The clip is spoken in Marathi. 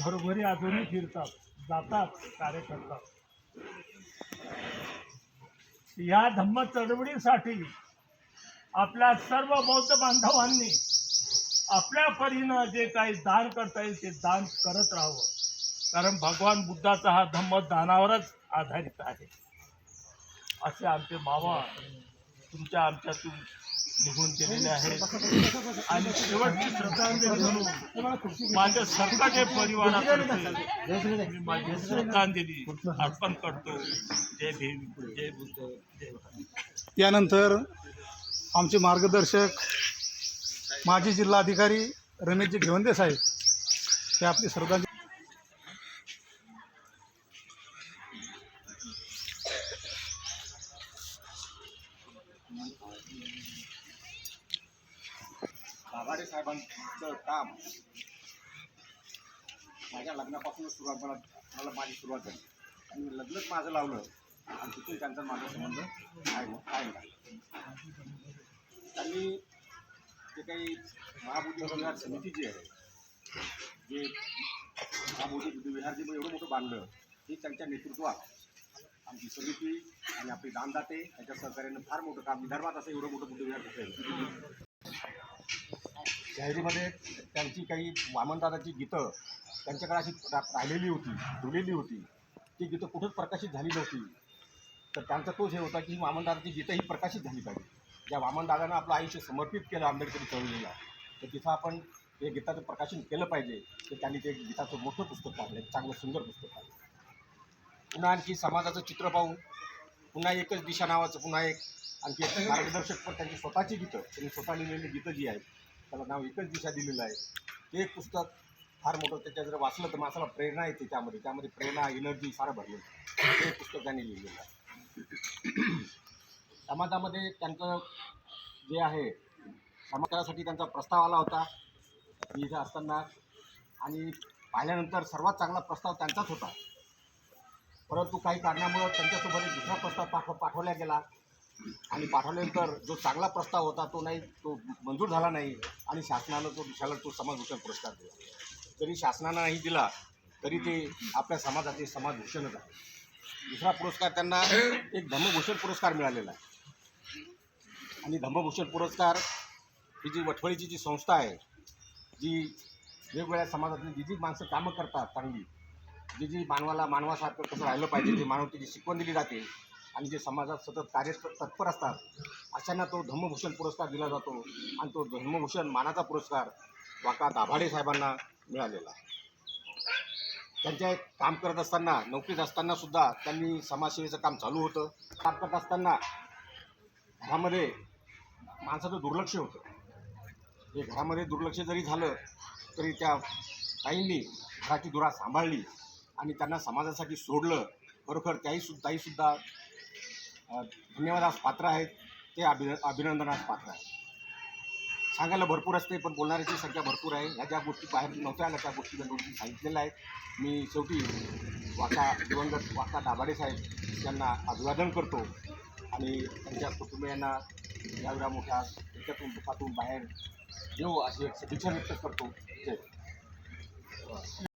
घरोघरी अजूनही फिरतात जातात कार्य करतात. या धम्म चळवळीसाठी आपल्या सर्व बौद्ध बांधवांनी आपल्या परीनं जे काही दान करता येईल ते दान करत राहावं. कारण भगवान बुद्धाचा हा धम्म दानावरच आधारित आहे. असे आमचे मावा तुमच्या आमच्यातून निघून गेलेले आहेत. आणि शेवटची श्रद्धांजली म्हणून माझ्या सरकारच्या परिवारातर्फे मी माझी श्रद्धांजली अर्पण करतो. जय भीम जय बुद्ध जय भारत. त्यानंतर आमचे मार्गदर्शक माजी जिल्हाधिकारी रमेशजी घेवंदे साहेब ते आपली श्रद्धांजली दाभाडे साहेबांचं काम. माझ्या लग्नापासूनच सुरुवात मला मला माझी सुरुवात झाली. आणि लग्नच माझं लावलं आणि तिथून त्यांचा माझा संबंध आहे कायम राहिला. त्यांनी जे काही महाबोधी विहार समिती जी आहे जे महाबोधी बुद्धविहार जे एवढं मोठं बांधलं हे त्यांच्या नेतृत्वात आमची समिती आणि आपले दानदाते त्यांच्या सहकार्यानं फार मोठं काम विदर्भात असं एवढं मोठं बुद्धविहार आहे शायरीमध्ये त्यांची काही वामनदादाची गीतं त्यांच्याकडे अशी रा राहिलेली होती ठेवलेली होती. ती गीतं कुठंच प्रकाशित झाली नव्हती. तर त्यांचा तोच हे होता की वामनदादाची गीतं ही प्रकाशित झाली पाहिजे. ज्या वामनदादानं आपलं आयुष्य समर्पित केलं आंबेडकरी चळवळीला तर तिथं आपण हे गीताचं प्रकाशन केलं पाहिजे. तर त्यांनी ते गीताचं मोठं पुस्तक काढलं चांगलं सुंदर पुस्तक काढलं. पुन्हा आणखी समाजाचं चित्र पाहून पुन्हा एकच दिशा नावाचं पुन्हा एक. आणखी एक मार्गदर्शक पण त्यांची स्वतःची गीतं. त्यांनी स्वतः लिहिलेली गीतं जी आहेत त्याला नाव एकच दिशा दिलेलं आहे. ते एक पुस्तक फार मोठं त्याच्या जर वाचलं तर माणसाला प्रेरणा येते त्यामध्ये. त्यामध्ये प्रेरणा एनर्जी सारं भरलेलं ते पुस्तक त्यांनी लिहिलेलं आहे. समाजामध्ये त्यांचं जे आहे समाजासाठी त्यांचा प्रस्ताव आला होता मी इथं असताना. आणि पाहिल्यानंतर सर्वात चांगला प्रस्ताव त्यांचाच होता. परंतु काही कारणामुळं त्यांच्यासोबत दुसरा प्रस्ताव पाठव पाठवला गेला. आणि पाठवल्यानंतर जो चांगला प्रस्ताव होता तो नाही तो मंजूर झाला नाही आणि शासनानं तो दिशाला तो समाजभूषण पुरस्कार दिला. जरी शासनानं नाही दिला तरी ते आपल्या समाजाचे समाजभूषणच आहे दुसरा पुरस्कार त्यांना एक धम्मभूषण पुरस्कार मिळालेला आहे. आणि धम्मभूषण पुरस्कार ही जी वठवळीची जी संस्था आहे जी वेगवेगळ्या समाजातली जी जी माणसं कामं करतात चांगली जी जी मानवाला मानवासारखं कसं राहिलं पाहिजे जी मानवतेची शिकवण दिली जाते आणि जे समाजात सतत कार्य तत्पर असतात अशांना तो धम्मभूषण पुरस्कार दिला जातो आणि तो धम्मभूषण मानाचा पुरस्कार वाका दाभाडे साहेबांना मिळालेला आहे. त्यांच्या एक काम करत असताना नोकरीत असताना सुद्धा त्यांनी समाजसेवेचं काम चालू होतं. काम करत असताना घरामध्ये माणसाचं दुर्लक्ष होतं. हे घरामध्ये दुर्लक्ष जरी झालं तरी त्या ताईंनी घराची धुरा सांभाळली आणि त्यांना समाजासाठी सोडलं. खरोखर त्याही सु ताईसुद्धा धन्यवादास पात्र आहेत. ते अभिन अभिनंदनास पात्र आहेत. सांगायला भरपूर असते पण बोलणाऱ्याची संख्या भरपूर आहे. ह्या ज्या गोष्टी बाहेर नव्हत्या आल्या त्या गोष्टी त्या गोष्टी सांगितलेल्या आहेत. मी शेवटी वाका दिवंगत वाका दाभाडे साहेब यांना अभिवादन करतो आणि त्यांच्या कुटुंबियांना या एवढ्या मोठ्या त्याच्यातून दुखातून बाहेर येऊ अशी एक सदिच्छा व्यक्त करतो. जय